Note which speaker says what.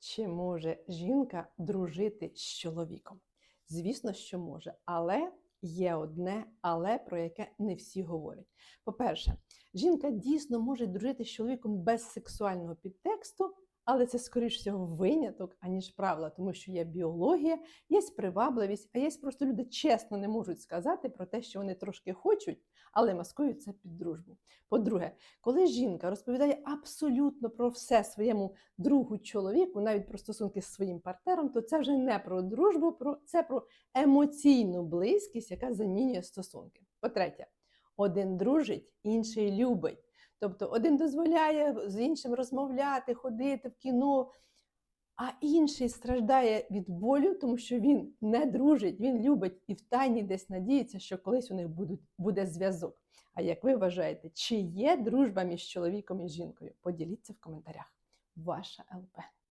Speaker 1: Чи може жінка дружити з чоловіком? Звісно, що може, але є одне але, про яке не всі говорять. По-перше, жінка дійсно може дружити з чоловіком без сексуального підтексту, але це, скоріш всього, виняток, аніж правило, тому що є біологія, є привабливість, а є просто люди чесно не можуть сказати про те, що вони трошки хочуть, але маскують це під дружбу. По-друге, коли жінка розповідає абсолютно про все своєму другу чоловіку, навіть про стосунки з своїм партнером, то це вже не про дружбу, про це про емоційну близькість, яка замінює стосунки. По-третє, один дружить, інший любить. Тобто один дозволяє з іншим розмовляти, ходити в кіно, а інший страждає від болю, тому що він не дружить, він любить і втайні десь надіється, що колись у них будуть, буде зв'язок. А як ви вважаєте, чи є дружба між чоловіком і жінкою? Поділіться в коментарях. Ваша ЛП.